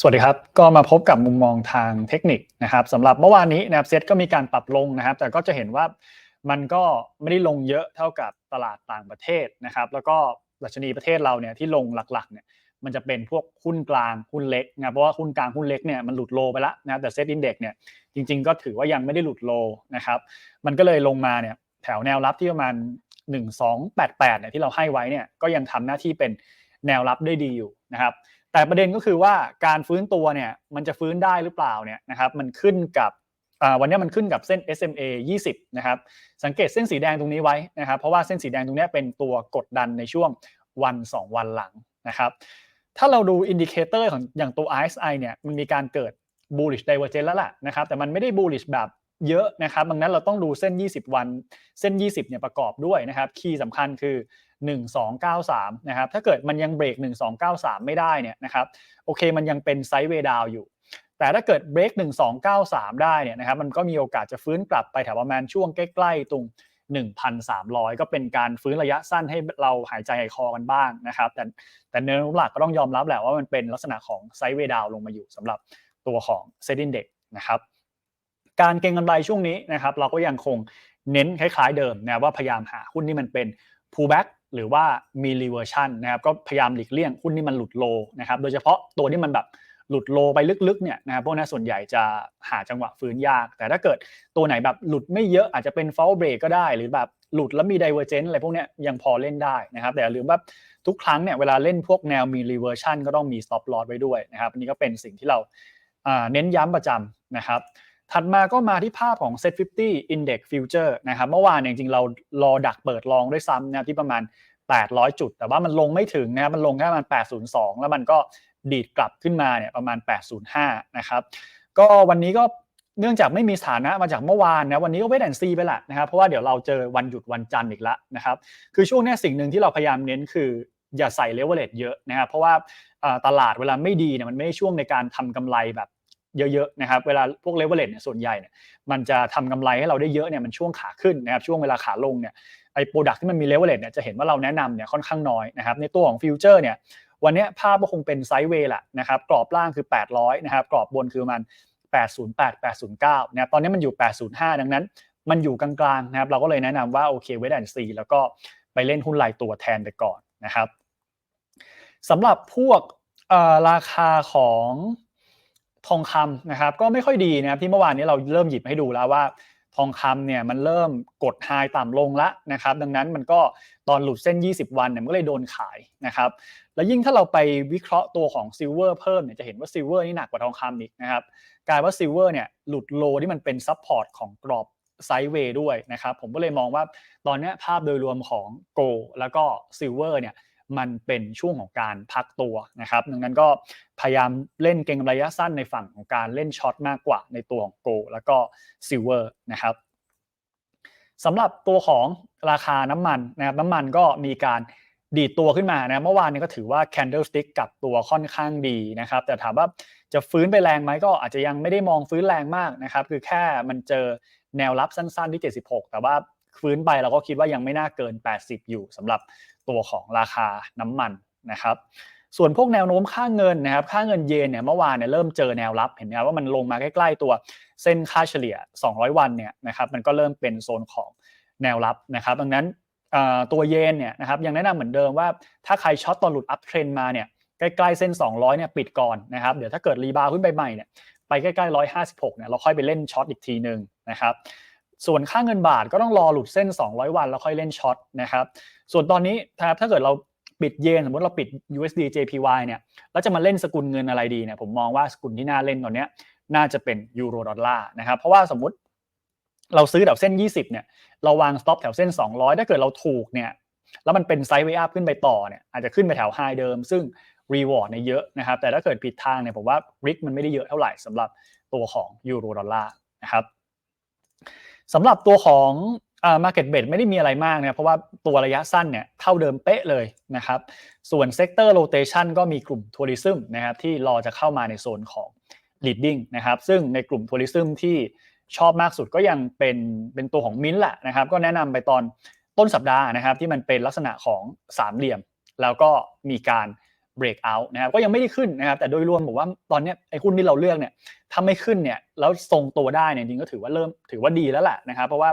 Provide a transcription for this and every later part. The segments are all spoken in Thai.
สวัสดีครับ ก็มาพบกับมุมมองทางเทคนิคนะครับสำหรับเมื่อวานนี้นะครับเซ็ตก็มีการปรับลงนะครับ แต่ก็จะเห็นว่ามันก็ไม่ได้ลงเยอะเท่ากับตลาดต่างประเทศนะครับ แล้วก็ดัชนีประเทศเราเนี่ยที่ลงหลักๆเนี่ยมันจะเป็นพวกหุ้นกลางหุ้นเล็กนะเพราะว่าหุ้นกลางหุ้นเล็กเนี่ยมันหลุดโลไปแล้วนะแต่เซ็ตอินเด็กเนี่ยจริง ๆ ก็ถือว่ายังไม่ได้หลุดโลนะครับมันก็เลยลงมาเนี่ยแถวแนวรับที่ประมาณ 1288เนี่ยที่เราให้ไว้เนี่ยก็ยังทำหน้าที่เป็นแนวรับได้ดีอยู่นะครับ แต่ประเด็นก็คือว่าการฟื้นตัวเนี่ยมันจะฟื้นได้หรือเปล่าเนี่ยนะครับมันขึ้นกับวันนี้มันขึ้นกับเส้น SMA 20 นะครับ สังเกตเส้นสีแดงตรงนี้ไว้นะครับ เพราะว่าเส้นสีแดงตรงนี้เป็นตัวกดดันในช่วงวัน 2 วันหลังนะครับ ถ้าเราดูอินดิเคเตอร์ของอย่างตัว RSI เนี่ย มันมีการเกิด bullish divergence แล้วล่ะนะครับ แต่มันไม่ได้ bullish แบบ เยอะนะครับดังนั้นเราต้องดูเส้น 20 วัน เส้น 20เนี่ยประกอบด้วยนะครับ คีย์สำคัญคือ 1293 นะครับ ถ้าเกิดมันยังเบรก 1293 ไม่ได้เนี่ยนะครับ โอเค มันยังเป็นไซด์เวดาวอยู่ แต่ถ้าเกิดเบรก 1293 ได้เนี่ยนะครับ มันก็มีโอกาสจะฟื้นกลับไปแถวประมาณช่วงใกล้ ๆ ตรง 1,300 ก็เป็นการฟื้นระยะสั้นให้เราหายใจหายคอกันบ้างนะครับ แต่แต่เนื้อหลักก็ต้องยอมรับแหละว่ามันเป็นลักษณะของไซด์เวดาวลงมาอยู่สำหรับตัวของเซ็นดินเด็กนะครับ การเก็งกำไรช่วงนี้นะครับเราก็ยังคงเน้นคล้ายๆเดิมนะว่าพยายามหาหุ้นที่มันเป็น pullback หรือว่ามี reversion นะครับก็พยายามหลีกเลี่ยงหุ้นที่มันหลุดโลนะครับโดยเฉพาะตัวที่มันแบบหลุดโลไปลึกๆเนี่ยนะครับพวกนั้นส่วนใหญ่จะหาจังหวะฟื้นยาก แต่ถ้าเกิดตัวไหนแบบหลุดไม่เยอะอาจจะเป็น fall break ก็ได้ หรือแบบหลุดแล้วมี divergence อะไรพวกนี้ยังพอเล่นได้นะครับ แต่อย่าลืมว่าทุกครั้งเนี่ยเวลาเล่นพวกแนวมี reversion ก็ต้องมี stop loss ไว้ด้วยนะครับอันนี้ก็เป็นสิ่งที่เราเน้นย้ำประจำนะครับ ถัดมาก็มาที่ภาพของ Set 50 Index Future นะครับเมื่อวานจริงๆเรารอดักเปิดลองด้วยซ้ำนะที่ประมาณ 800 จุด แต่ว่ามันลงไม่ถึงนะครับมันลงแค่ประมาณ 802 แล้วมันก็ดีดกลับขึ้นมาเนี่ยประมาณ 805 นะครับก็วันนี้ก็เนื่องจากไม่มีสถานะมาจากเมื่อวานนะวันนี้ก็เวทแอนซีไปละนะครับเพราะว่าเดี๋ยวเราเจอวันหยุดวันจันทร์อีกล้วนะครับคือช่วงนี้สิ่งหนึ่งที่เราพยายามเน้นคืออย่าใส่เลเวลเลตเยอะนะครับเพราะว่าตลาดเวลาไม่ดีเนี่ยมันไม่ใช่ช่วงในการทำกำไรแบบ เยอะๆนะครับเวลาพวกเลเวลเลตเนี่ยส่วนใหญ่เนี่ยมันจะทำกำไรให้เราได้เยอะเนี่ยมันช่วงขาขึ้นนะครับช่วงเวลาขาลงเนี่ยไอ้โปรดักที่มันมีเลเวลเลตเนี่ยจะเห็นว่าเราแนะนำเนี่ยค่อนข้างน้อยนะครับในตัวของฟิวเจอร์เนี่ยวันนี้ภาพก็คงเป็นไซด์เวย์แหละนะครับกรอบล่างคือ 800นะครับกรอบบนคือมัน808 809นะครับตอนนี้มันอยู่ 805 ดังนั้น มันอยู่กลางๆนะครับเราก็เลยแนะนำว่าโอเคเวทแอนซีแล้วก็ไปเล่นหุ้นรายตัวแทนไปก่อนนะครับสำหรับพวกราคาของ ทองคำนะครับก็ไม่ค่อยดีนะครับที่เมื่อวานนี้เราเริ่มหยิบให้ดูแล้วว่า ทองคำเนี่ยมันเริ่มกดไฮต่ำลงแล้วนะครับ ดังนั้นมันก็ตอนหลุดเส้น 20 วันเนี่ยมันก็เลยโดนขายนะครับ แล้วยิ่งถ้าเราไปวิเคราะห์ตัวของซิลเวอร์เพิ่มเนี่ยจะเห็นว่าซิลเวอร์นี่หนักกว่าทองคำอีกนะครับกลายว่าซิลเวอร์เนี่ยหลุดโลที่มันเป็นซับพอร์ตของกรอบไซด์เวย์ด้วยนะครับผมก็เลยมองว่าตอนนี้ภาพโดยรวมของโกแล้วก็ซิลเวอร์เนี่ย มันเป็นช่วงของการพักตัวนะครับดังนั้นก็พยายามเล่นเก็งระยะสั้นในฝั่งของการเล่นช็อตมากกว่าในตัวของโกแล้วก็ซิลเวอร์นะครับสำหรับตัวของราคาน้ำมันนะครับน้ำมันก็มีการดีดตัวขึ้นมานะเมื่อวานนี้ก็ถือว่า candlestick กับตัวค่อนข้างดีนะครับ แต่ถามว่าจะฟื้นไปแรงไหมก็อาจจะยังไม่ได้มองฟื้นแรงมากนะครับ คือแค่มันเจอแนวรับสั้นๆที่ 76 แต่ว่าฟื้นไปเราก็คิดว่ายังไม่น่าเกิน 80 อยู่สำหรับ ตัวของราคาน้ำมันนะครับส่วนพวกแนวโน้มค่าเงินนะครับค่าเงินเยนเนี่ยเมื่อวานเนี่ยเริ่มเจอแนวรับเห็นไหมครับว่ามันลงมาใกล้ๆตัวเส้นค่าเฉลี่ย 200 วันเนี่ยนะครับมันก็เริ่มเป็นโซนของแนวรับนะครับดังนั้นตัวเยนเนี่ยนะครับยังแนะนำเหมือนเดิมว่าถ้าใครช็อตตอนหลุดอัพเทรนมาเนี่ยใกล้ๆเส้น 200เนี่ยปิดก่อนนะครับเดี๋ยวถ้าเกิดรีบาวขึ้นไปใหม่เนี่ยไปใกล้ๆ156เนี่ยเราค่อยไปเล่นช็อตอีกทีหนึ่งนะครับ ส่วนค่าเงินบาทก็ต้องรอหลุดเส้น 200 วันแล้วค่อยเล่นช็อตนะครับ ส่วนตอนนี้ถ้าเกิดเราปิดเยนสมมติเราปิด USD JPY เนี่ยแล้วจะมาเล่นสกุลเงินอะไรดีเนี่ยผมมองว่าสกุลที่น่าเล่นตอนนี้น่าจะเป็นยูโรดอลลาร์นะครับเพราะว่าสมมติเราซื้อแถวเส้น 20เนี่ยเราวางสต็อปแถวเส้น 200 ถ้าเกิดเราถูกเนี่ยแล้วมันเป็นไซด์เวอัพขึ้นไปต่อเนี่ยอาจจะขึ้นไปแถวไฮเดิม ซึ่งรีวอร์ดเนี่ยเยอะนะครับแต่ถ้าเกิดผิดทางเนี่ยผมว่าริกมันไม่ได้เยอะเท่าไหร่สำหรับตัวของยูโรดอลลาร์นะครับ สำหรับตัวของอ่า market bet ไม่ได้มีอะไรมากนะเพราะว่าตัวระยะสั้นเนี่ยเท่าเดิมเป๊ะเลยนะครับ ส่วน sector rotation ก็มีกลุ่มทัวริซึมนะครับที่รอจะเข้ามาในโซนของ leading นะครับซึ่งในกลุ่มทัวริซึมที่ชอบมากสุดก็ยังเป็นเป็นตัวของมิ้นแหละนะครับก็แนะนำไปตอนต้นสัปดาห์นะครับที่มันเป็นลักษณะของสามเหลี่ยม แล้วก็มีการ breakout นะครับก็ยังไม่ได้ขึ้นนะครับแต่โดยรวมผมว่าตอนนี้ไอ้หุ้นที่เราเลือกเนี่ยถ้าไม่ขึ้นเนี่ยแล้วทรงตัวได้เนี่ยจริงก็ถือว่าเริ่มถือว่าดีแล้วแหละนะครับเพราะว่า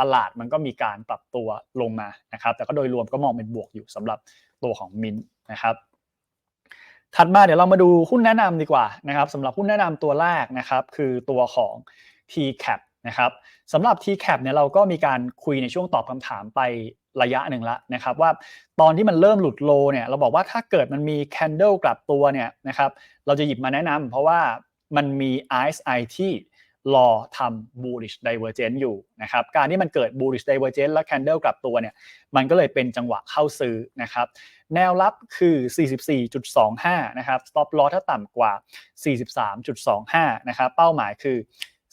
ตลาดมันก็มีการปรับตัวลงมานะครับแต่ก็โดยรวมก็มองเป็นบวกอยู่สำหรับตัวของมินนะครับถัดมาเดี๋ยวเรามาดูหุ้นแนะนำดีกว่านะครับสำหรับหุ้นแนะนำตัวแรกนะครับคือตัวของ TCAP นะครับสำหรับ TCAP เนี่ยเราก็มีการคุยในช่วงตอบคำถามไประยะหนึ่งล้วนะครับว่าตอนที่มันเริ่มหลุดโลเนี่ยเราบอกว่าถ้าเกิดมันมี candle กลับตัวเนี่ยนะครับเราจะหยิบมาแนะนำเพราะว่ามันมี RSI ที่รอทำ bullish divergence อยู่นะครับการที่มันเกิด bullish divergence และ candle กลับตัวเนี่ยมันก็เลยเป็นจังหวะเข้าซื้อนะครับแนวรับคือ 44.25 นะครับ stop loss ถ้าต่ำกว่า 43.25 นะครับเป้าหมายคือ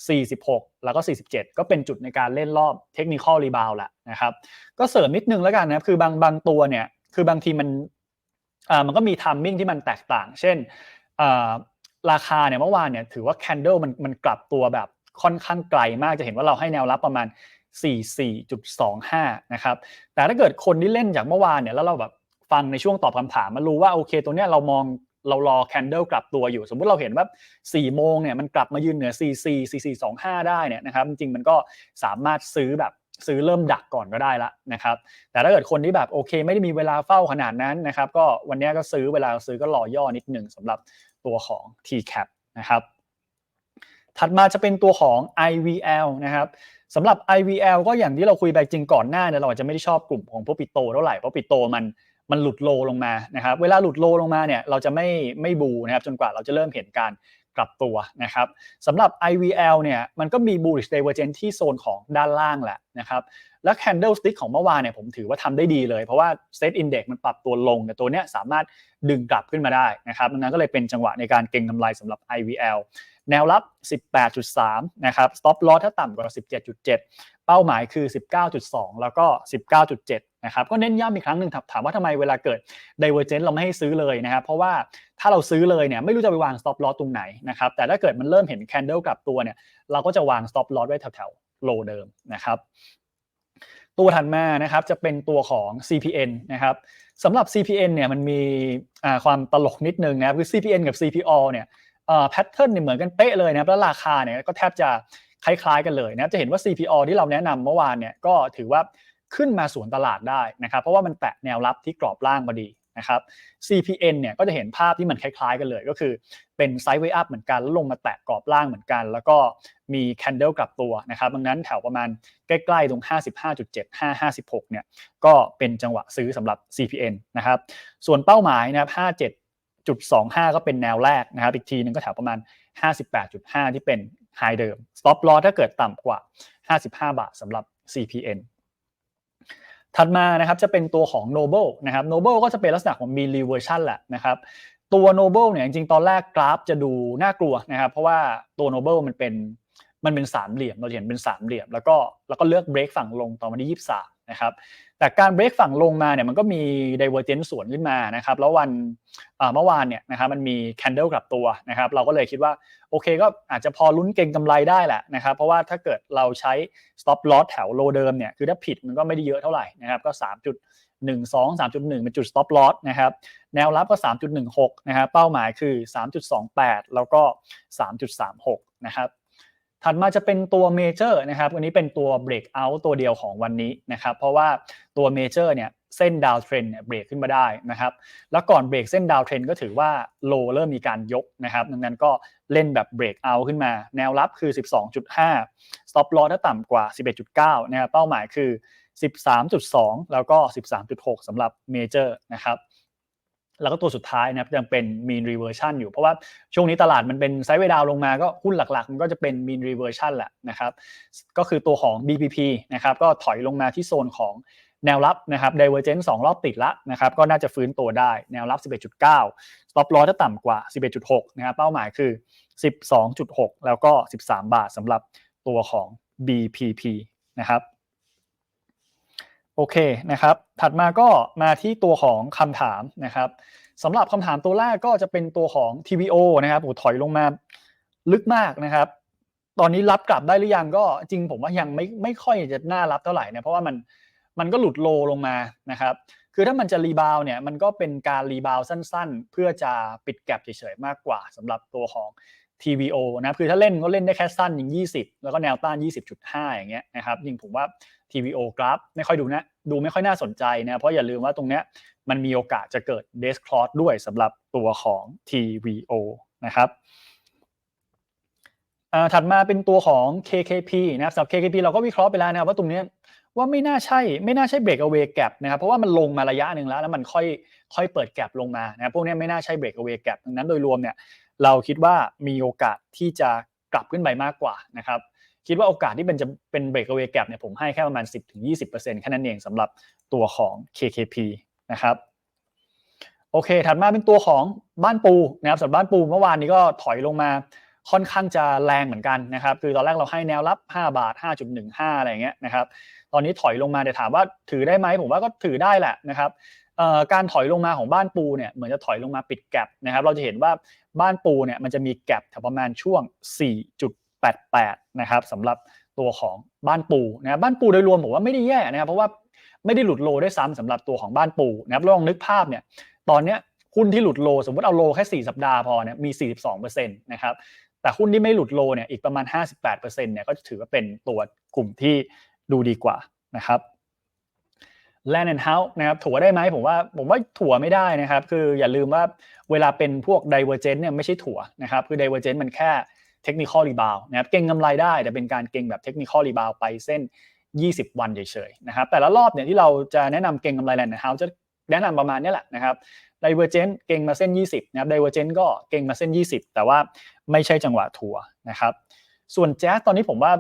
46 แล้วก็ 47 ก็เป็นจุดในการเล่นรอบเทคนิคอลรีบาวแหละนะครับก็เสริมนิดนึงแล้วกันนะคือบางบางตัวเนี่ยคือบางทีมันอ่ามันก็มีทัมมิ่งที่มันแตกต่าง เช่นอ่าราคาเนี่ยเมื่อวานเนี่ยถือว่าแคนเดลมันมันกลับตัวแบบค่อนข้างไกลมากจะเห็นว่าเราให้แนวรับประมาณ 44.25 นะครับ แต่ถ้าเกิดคนที่เล่นจากเมื่อวานเนี่ยแล้วเราแบบฟังในช่วงตอบคำถามมารู้ว่าโอเค ตัวเนี้ยเรามอง เรารอแคนเดลกลับตัวอยู่ สมมุติเราเห็นว่า4โมงเนี่ยมันกลับมายืนเหนือ44 4425ได้เนี่ยนะครับจริงมันก็สามารถซื้อแบบซื้อเริ่มดักก่อนก็ได้ละนะครับ แต่ถ้าเกิดคนที่แบบโอเค ไม่ได้มีเวลาเฝ้าขนาดนั้นนะครับ ก็วันนี้ก็ซื้อเวลาซื้อก็รอย่อนิดหนึ่งสำหรับตัวของ TCAP นะครับ ถัดมาจะเป็นตัวของ IVL นะครับสำหรับ IVL ก็อย่างที่เราคุยไปจริงก่อนหน้าเนี่ยเราอาจจะไม่ได้ชอบกลุ่มของพวกปิโตเท่าไหร่เพราะปิโตมัน มันหลุดโลลงมานะครับเวลาหลุดโลลงมาเนี่ยเราจะไม่ไม่บูนะครับจนกว่าเราจะเริ่มเห็นการกลับตัวนะครับสำหรับ IVL เนี่ยมันก็มี bullish divergence ที่โซนของด้านล่างแหละนะครับและ candle stick ของเมื่อวานเนี่ยผมถือว่าทำได้ดีเลย เพราะว่า set index มันปรับตัวลง แต่ตัวเนี้ยสามารถดึงกลับขึ้นมาได้นะครับดังนั้นก็เลยเป็นจังหวะในการเก็งกำไรสำหรับ IVL แนวรับ 18.3 นะครับ stop loss ถ้าต่ำกว่า 17.7 เป้าหมายคือ 19.2 แล้วก็ 19.7 นะครับ ก็เน้นย้ำอีกครั้งหนึ่งถามว่าทำไมเวลาเกิด divergence เราไม่ให้ซื้อเลยนะครับ เพราะว่าถ้าเราซื้อเลยเนี่ยไม่รู้จะไปวาง stop loss ตรงไหนนะครับ แต่ถ้าเกิดมันเริ่มเห็น candle กลับตัวเนี่ยเราก็จะวาง stop loss ไว้แถวๆ low เดิมนะครับตัวถัดมานะครับจะเป็นตัวของ CPN นะครับสำหรับ CPN เนี่ยมันมีความตลกนิดนึงนะครับคือ CPN กับ CPO เนี่ย แพทเทิร์นเนี่ยเหมือนกันเป๊ะเลยนะครับแล้วราคาเนี่ยก็แทบจะคล้ายๆกันเลยนะจะเห็นว่า CPO ที่เราแนะนำเมื่อวานเนี่ยก็ถือว่าขึ้นมาสวนตลาดได้นะครับ เพราะว่ามันแตะแนวรับที่กรอบล่างพอดีนะครับ CPN เนี่ยก็จะเห็นภาพที่มันคล้ายๆกันเลย ก็คือเป็นไซด์เวย์อัพเหมือนกันแล้วลงมาแตะกรอบล่างเหมือนกัน แล้วก็มีแคนเดลกลับตัวนะครับดังนั้นแถวประมาณใกล้ๆตรง 55.75 56เนี่ยก็เป็นจังหวะซื้อสำหรับ CPN นะครับส่วนเป้าหมายนะครับ57 จุด25 ก็เป็นแนวแรกนะครับ อีกทีนึงก็แถวประมาณ 58.5 ที่เป็นไฮเดิม stop loss ถ้าเกิดต่ำกว่า 55 บาทสำหรับ CPN ถัดมานะครับจะเป็นตัวของ Noble นะครับ Noble ก็จะเป็นลักษณะของ mean reversion แหละนะครับ ตัว Noble เนี่ยจริงๆ ตอนแรกกราฟจะดูน่ากลัวนะครับ เพราะว่าตัว Noble มันเป็นมันเป็นสามเหลี่ยมเราเห็นเป็นสามเหลี่ยม แล้วก็แล้วก็เลือกเบรกฝั่งลงตอนวันที่ 23 นะครับ แต่การเบรกฝั่งลงมาเนี่ยมันก็มี divergence สวนขึ้นมานะครับ แล้ววันเมื่อวานเนี่ยนะครับมันมี candle กลับตัวนะครับ เราก็เลยคิดว่าโอเคก็อาจจะพอลุ้นเก่งกำไรได้แหละนะครับ เพราะว่าถ้าเกิดเราใช้ stop loss แถวโลเดิมเนี่ยคือถ้าผิดมันก็ไม่ได้เยอะเท่าไหร่นะครับก็3.12 3.1 เป็นจุด stop loss นะครับ แนวรับก็ 3.16 นะครับ เป้าหมายคือ 3.28 แล้วก็ 3.36 นะครับ ถัดมาจะเป็นตัวเมเจอร์นะครับวันนี้เป็นตัวเบรกเอาท์ตัวเดียวของวันนี้นะครับเพราะว่าตัวเมเจอร์เนี่ยเส้นดาวเทรนเนี่ยเบรกขึ้นมาได้นะครับแล้วก่อนเบรกเส้นดาวเทรนก็ถือว่าโลเริ่มมีการยกนะครับดังนั้นก็เล่นแบบเบรกเอาขึ้นมา แนวรับคือ 12.5 stop loss ถ้าต่ำกว่า 11.9 นะครับเป้าหมายคือ 13.2 แล้วก็ 13.6สำหรับเมเจอร์นะครับ แล้วก็ตัวสุดท้ายนะครับยังเป็น mean reversion อยู่ เพราะว่าช่วงนี้ตลาดมันเป็นไซด์เวดาวลงมาก็หุ้นหลักๆ มันก็จะเป็น mean reversion แหละนะครับก็คือตัวของ BPP นะครับก็ถอยลงมาที่โซนของแนวรับนะครับ divergence 2 รอบติดละนะครับก็น่าจะฟื้นตัวได้แนวรับ 11.9 stop loss ถ้าต่ำกว่า 11.6 นะครับเป้าหมายคือ 12.6 แล้วก็ 13 บาทสำหรับตัวของ BPP นะครับ โอเคนะครับ ถัดมาก็มาที่ตัวของคำถามนะครับสำหรับคำถามตัวแรกก็จะเป็นตัวของ TVO นะครับโอ้ถอยลงมาลึกมากนะครับ ตอนนี้รับกลับได้หรือยังก็จริงผมว่ายังไม่ไม่ค่อยจะน่ารับเท่าไหร่นะเพราะว่ามันมันก็หลุดโลลงมานะครับ คือถ้ามันจะรีบาวเนี่ยมันก็เป็นการรีบาวสั้นๆ เพื่อจะปิดแก็บเฉยๆมากกว่าสำหรับตัวของ TVO นะคือถ้าเล่นก็เล่นได้แค่สั้นยิง 20 แล้วก็แนวต้าน 20.5 อย่างเงี้ยนะครับยิงผมว่า TVO กราฟไม่ค่อยดูนะดูไม่ค่อยน่าสนใจนะเพราะอย่าลืมว่าตรงเนี้ยมันมีโอกาสจะเกิด d e s c l o s ด้วยสำหรับตัวของ TVO นะครับถัดมาเป็นตัวของ KKP นะครับสำหรับ KKP เราก็วิเคราะห์ไปแล้วนะครับว่าตรงนี้ว่าไม่น่าใช่ไม่น่าใช่เบรกเอา a y แก a นะครับเพราะว่ามันลงมาระยะหนึ่งแล้ว แล้วมันค่อยค่อยเปิดแก a ลงมานะครับพวกนี้ไม่น่าใช่เบรกเอา a y แก a ดังนั้นโดยรวมเนี่ยเราคิดว่ามีโอกาสที่จะกลับขึ้นไปมากกว่านะครับ คิดว่าโอกาสที่เป็นจะเป็นเบรกเอา a y แก a เนี่ยผมให้แค่ประมาณ 10-20%แค่นั้นเองสำหรับตัวของ KKP นะครับโอเค ถัดมาเป็นตัวของบ้านปูนะครับสำหรับบ้านปูเมื่อวานนี้ก็ถอยลงมาค่อนข้างจะแรงเหมือนกันนะครับ คือตอนแรกเราให้แนวรับ 5 บาท 5.15 อะไรเงี้ยนะครับ ตอนนี้ถอยลงมาแต่ถามว่าถือได้ไหมผมว่าก็ถือได้แหละนะครับการถอยลงมาของบ้านปูเนี่ยเหมือนจะถอยลงมาปิดแกลบนะครับ เราจะเห็นว่าบ้านปูเนี่ยมันจะมีแกลบแถวประมาณช่วง 88 นะครับสำหรับตัวของบ้านปูนะบ้านปูโดยรวมผมว่าไม่ได้แย่นะครับเพราะว่าไม่ได้หลุดโลได้ซ้ำสำหรับตัวของบ้านปูนะครับลองนึกภาพเนี่ยตอนเนี้ยหุ้นที่หลุดโล สมมติเอาโลแค่ 4 สัปดาห์พอเนี่ยมี 42%นะครับแต่หุ้นที่ไม่หลุดโลเนี่ยอีกประมาณ 58%เนี่ยก็จะถือว่าเป็นตัวกลุ่มที่ดูดีกว่านะครับ Land and House นะครับถั่วได้ไหมผมว่าผมว่าถั่วไม่ได้นะครับ คืออย่าลืมว่าเวลาเป็นพวก Divergent เนี่ยไม่ใช่ถั่วนะครับ คือ Divergent มันแค่ Technical Rebound นะครับเก่งกำไรได้แต่เป็นการเก่งแบบ Technical Rebound ไปเส้น 20 วันเฉยๆนะครับแต่ละรอบเนี่ยที่เราจะแนะนำเก่งกำไร Land and House จะแนะนำประมาณนี้แหละนะครับ Divergent เก่งมาเส้น 20นะครับ Divergent ก็เก่งมาเส้น 20 แต่ว่าไม่ใช่จังหวะถั่วนะครับส่วนแจ๊สตอนนี้ผมว่า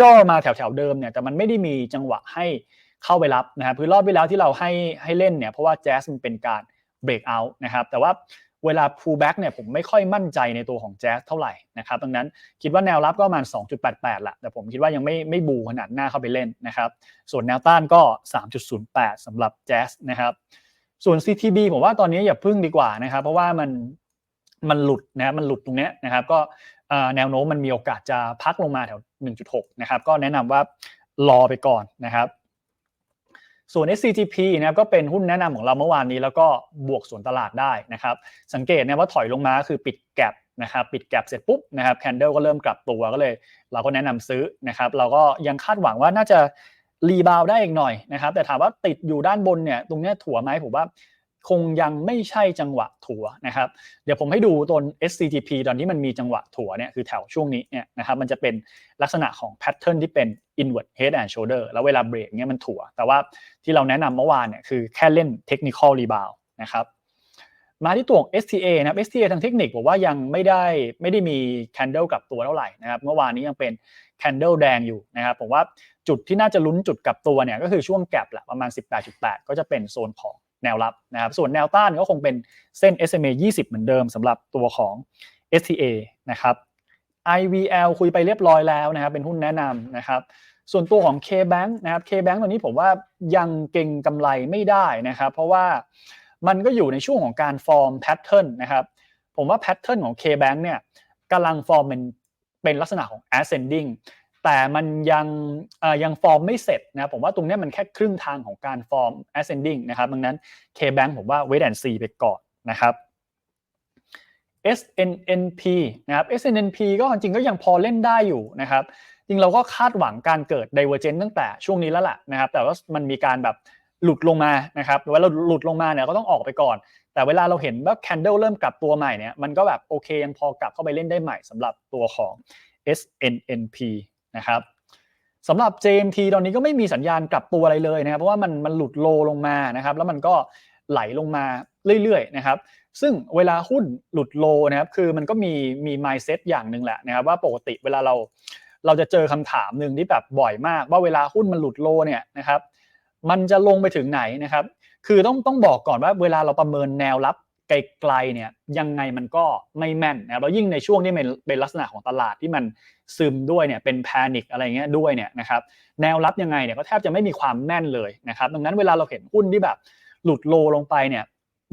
ย่อมาแถวๆเดิมเนี่ยแต่มันไม่ได้มีจังหวะให้เข้าไปรับนะครับคือรอบไปแล้วที่เราให้ให้เล่นเนี่ยเพราะว่าแจ๊สมันเป็นการเบรกเอาท์นะครับแต่ว่า เวลา pull back เนี่ยผมไม่ค่อยมั่นใจในตัวของแจ๊สเท่าไหร่นะครับดังนั้นคิดว่าแนวรับก็ประมาณ 2.88แหละแต่ผมคิดว่ายังไม่ไม่บูขนาดหน้าเข้าไปเล่นนะครับ ส่วนแนวต้านก็ 3.08สำหรับแจ๊สนะครับ ส่วน CTB ผมว่าตอนนี้อย่าพึ่งดีกว่านะครับ เพราะว่ามันมันหลุดนะมันหลุดตรงนี้นะครับ ก็แนวโน้มมันมีโอกาสจะพักลงมาแถว 1.6 นะครับ ก็แนะนำว่ารอไปก่อนนะครับ ส่วน SCGP นะครับก็เป็นหุ้นแนะนำของเราเมื่อวานนี้ แล้วก็บวกส่วนตลาดได้นะครับ สังเกตนะว่าถอยลงมาคือปิดแกลบนะครับปิดแกลบเสร็จปุ๊บนะครับแคนเดลก็เริ่มกลับตัวก็เลย เราก็แนะนำซื้อนะครับ เราก็ยังคาดหวังว่าน่าจะรีบาวได้อีกหน่อยนะครับ แต่ถามว่าติดอยู่ด้านบนเนี่ยตรงนี้ถั่วไหมผมว่า คงยังไม่ใช่จังหวะถั่วนะครับ เดี๋ยวผมให้ดูตัว SCTP ตอนนี้มันมีจังหวะถั่วเนี่ยคือแถวช่วงนี้เนี่ยนะครับมันจะเป็นลักษณะของแพทเทิร์นที่เป็น inward head and shoulder แล้วเวลาเบรกเนี่ยมันถั่วแต่ว่าที่เราแนะนำเมื่อวานเนี่ยคือแค่เล่น technical rebound นะครับมาที่ตัว STA นะครับ STA ทางเทคนิคบอกว่ายังไม่ได้ไม่ได้มี candle กับตัวเท่าไหร่นะครับเมื่อวานนี้ยังเป็น candle แดงอยู่นะครับผมว่าจุดที่น่าจะลุ้นจุดกับตัวเนี่ยก็คือช่วงแกลบแหละประมาณ 18.8 ก็จะเป็นโซนของ แนวรับนะครับ ส่วนแนวต้านก็คงเป็นเส้น SMA 20 เหมือนเดิมสำหรับตัวของ STA นะครับ IVL คุยไปเรียบร้อยแล้วนะครับ เป็นหุ้นแนะนำนะครับ ส่วนตัวของ KBank นะครับ KBank ตัวนี้ผมว่ายังเก่งกำไรไม่ได้นะครับ เพราะว่ามันก็อยู่ในช่วงของการฟอร์มแพทเทิร์นนะครับ ผมว่าแพทเทิร์นของ KBank เนี่ยกำลังฟอร์มเป็นเป็นลักษณะของ ascending แต่มันยังยังฟอร์มไม่เสร็จนะผมว่าตรงนี้มันแค่ครึ่งทางของการฟอร์ม ascending นะครับดังนั้น K-Bank ผมว่า wait and see ไปก่อนนะครับ SNNP นะครับ SNNP ก็จริงก็ยังพอเล่นได้อยู่นะครับ จริงเราก็คาดหวังการเกิด divergence ตั้งแต่ช่วงนี้แล้วแหละนะครับ แต่ว่ามันมีการแบบหลุดลงมานะครับเวลาหลุดลงมาเนี่ยก็ต้องออกไปก่อน แต่เวลาเราเห็นว่า candle เริ่มกลับตัวใหม่เนี่ยมันก็แบบโอเคยังพอ กลับเข้าไปเล่นได้ใหม่สำหรับตัวของ SNNP นะครับสำหรับ JMT ตอนนี้ก็ไม่มีสัญญาณกลับตัวอะไรเลยนะครับ เพราะว่ามันมันหลุดโลลงมานะครับ แล้วมันก็ไหลลงมาเรื่อยๆนะครับ ซึ่งเวลาหุ้นหลุดโลนะครับ คือมันก็มีมี mindset อย่างหนึ่งแหละนะครับ ว่าปกติเวลาเราเราจะเจอคำถามหนึ่งที่แบบบ่อยมาก ว่าเวลาหุ้นมันหลุดโลเนี่ยนะครับ มันจะลงไปถึงไหนนะครับ คือต้องต้องบอกก่อนว่าเวลาเราประเมินแนวรับ ไกลๆเนี่ยยังไงมันก็ไม่แม่นนะแล้วยิ่งในช่วงที่เป็นลักษณะของตลาดที่มันซึมด้วยเนี่ยเป็นแพนิคอะไรเงี้ยด้วยเนี่ยนะครับแนวรับยังไงเนี่ยก็แทบจะไม่มีความแม่นเลยนะครับดังนั้นเวลาเราเห็นหุ้นที่แบบหลุดโลลงไปเนี่ย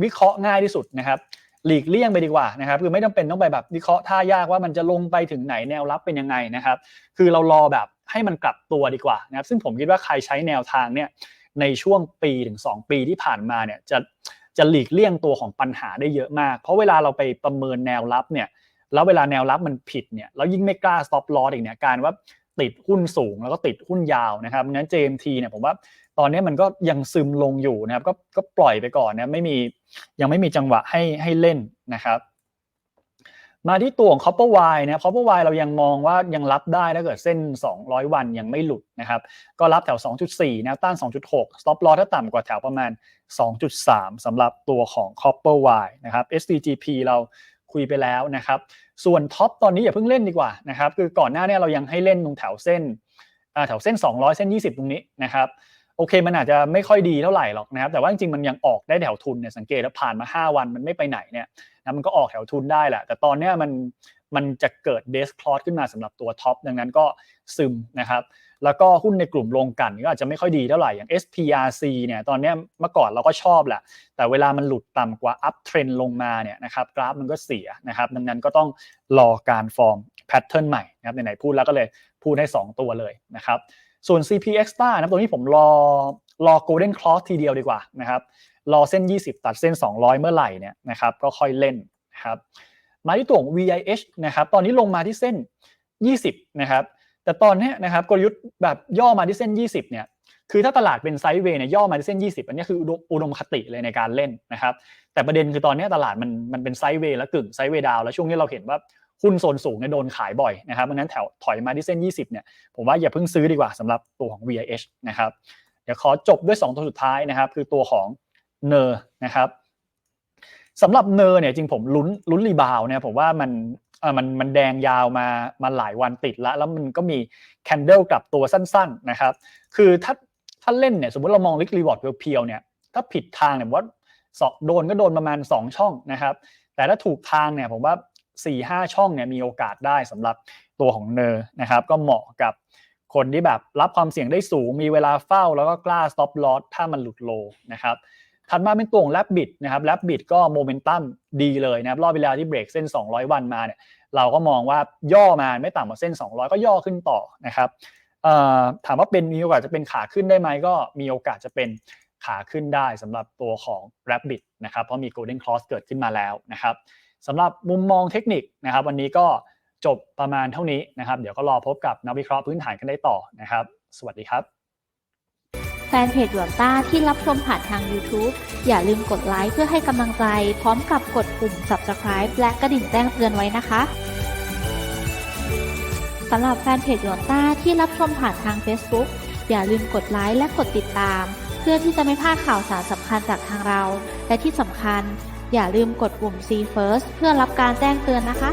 วิเคราะห์ง่ายที่สุดนะครับหลีกเลี่ยงไปดีกว่านะครับคือไม่จำเป็นต้องไปแบบวิเคราะห์ท่ายากว่ามันจะลงไปถึงไหนแนวรับเป็นยังไงนะครับ คือเรารอแบบให้มันกลับตัวดีกว่านะครับซึ่งผมคิดว่าใครใช้แนวทางเนี่ยในช่วงปีถึง 2 ปีที่ผ่านมาเนี่ยจะ จะหลีกเลี่ยงตัวของปัญหาได้เยอะมาก เพราะเวลาเราไปประเมินแนวรับเนี่ยแล้วเวลาแนวรับมันผิดเนี่ยแล้วยิ่งไม่กล้า stop loss อีกเนี่ยการว่าติดหุ้นสูงแล้วก็ติดหุ้นยาวนะครับงั้น JMT เนี่ยผมว่าตอนนี้มันก็ยังซึมลงอยู่นะครับก็ก็ปล่อยไปก่อนนะไม่มียังไม่มีจังหวะให้ให้เล่นนะครับ มาที่ตัวของ Copper Y นะ Copper Y เรายังมองว่ายังรับได้ถ้าเกิดเส้น 200 วันยังไม่หลุดนะครับ ก็รับแถว 2.4 แนวต้าน 2.6 stop loss ถ้าต่ำกว่าแถวประมาณ 2.3สำหรับตัวของ Copper Y นะครับ SDGP เราคุยไปแล้วนะครับ ส่วนท็อปตอนนี้อย่าเพิ่งเล่นดีกว่านะครับ คือก่อนหน้านี้เรายังให้เล่นตรงแถวเส้นแถวเส้น 200 เส้น 20 ตรงนี้นะครับ โอเคมันอาจจะไม่ค่อยดีเท่าไหร่หรอกนะครับแต่ว่าจริงๆมันยังออกได้แถวทุนเนี่ยสังเกตแล้วผ่านมา 5 วันมันไม่ไปไหนเนี่ยนะมันก็ออกแถวทุนได้แหละแต่ตอนเนี้ยมันมันจะเกิดเดสคลอสขึ้นมาสำหรับตัวท็อปดังนั้นก็ซึมนะครับแล้วก็หุ้นในกลุ่มโรงกันก็อาจจะไม่ค่อยดีเท่าไหร่อย่าง SPRC เนี่ยตอนนี้เมื่อก่อนเราก็ชอบแหละแต่เวลามันหลุดต่ำกว่าอัพเทรนลงมาเนี่ยนะครับกราฟมันก็เสียนะครับดังนั้นก็ต้องรอการฟอร์มแพทเทิร์นใหม่นะครับไหนๆพูดแล้วก็เลยพูดให้ 2 ตัวเลยนะครับ ส่วน CP Extra นะตัวนี้ผมรอรอ Golden Cross ทีเดียวดีกว่านะครับรอเส้น 20 ตัดเส้น 200 เมื่อไหร่เนี่ยนะครับก็ค่อยเล่นนะครับมาที่ตัวของ VIH นะครับตอนนี้ลงมาที่เส้น 20 นะครับแต่ตอนนี้นะครับกลยุทธ์แบบย่อมาที่เส้น 20 เนี่ยคือถ้าตลาดเป็นไซด์เวย์เนี่ยย่อมาที่เส้น 20 อันนี้คืออุดมคติเลยในการเล่นนะครับแต่ประเด็นคือตอนนี้ตลาดมันมันเป็นไซด์เวย์แล้วกึ่งไซด์เวย์ดาวแล้วช่วงนี้เราเห็นว่า หุ้นโซนสูงเนี่ยโดนขายบ่อยนะครับดังนั้นแถวถอยมาที่เส้น 20เนี่ยผมว่าอย่าเพิ่งซื้อดีกว่าสำหรับตัวของ VIH นะครับเดี๋ยวขอจบด้วย 2 ตัวสุดท้ายนะครับ คือตัวของเนอร์นะครับสำหรับเนอร์เนี่ยจริงผมลุ้นลุ้นรีบาวเนี่ยผมว่ามันเออมันมันแดงยาวมามาหลายวันติดแล้วแล้วมันก็มีแคนเดลกลับตัวสั้นๆนะครับคือถ้าถ้าเล่นเนี่ยสมมติเรามองลิกรีวอร์ดเพียวๆเนี่ยถ้าผิดทางเนี่ยว่าสอโดนก็โดนประมาณ 2 ช่องนะครับ แต่ถ้าถูกทางเนี่ยผมว่า 4ี่ห้าช่องเนี่ยมีโอกาสได้สำหรับตัวของเนอร์นะครับ ก็เหมาะกับคนที่แบบรับความเสี่ยงได้สูง มีเวลาเฝ้าแล้วก็กล้า stop loss ถ้ามันหลุดโลนะครับถัดมาเป็นตัวของแลบบิดนะครับแลบบิดก็โมเมนตัมดีเลยนะครับรอบเวลาที่เบรกเส้น 200 วันมาเนี่ยเราก็มองว่าย่อมาไม่ต่ำกว่าเส้น 200 ก็ย่อขึ้นต่อนะครับถามว่าเป็นมีโอกาสจะเป็นขาขึ้นได้ไหมก็มีโอกาสจะเป็นขาขึ้นได้สำหรับตัวของ Rabbit นะครับเพราะมี Golden Cross เกิดขึ้นมาแล้วนะครับ สำหรับมุมมองเทคนิคนะครับ วันนี้ก็จบประมาณเท่านี้นะครับ เดี๋ยวก็รอพบกับนักวิเคราะห์พื้นฐานกันได้ต่อนะครับ สวัสดีครับแฟนเพจหยวนต้าที่รับชมผ่านทาง YouTube อย่าลืมกดไลค์เพื่อให้กำลังใจ พร้อมกับกดปุ่ม Subscribe และกระดิ่งแจ้งเตือนไว้นะคะสำหรับแฟนเพจหยวนต้าที่รับชมผ่านทาง Facebook อย่าลืมกดไลค์และกดติดตาม เพื่อที่จะไม่พลาดข่าวสารสำคัญจากทางเรา และที่สำคัญ อย่าลืมกดปุ่ม See First เพื่อรับการแจ้งเตือนนะคะ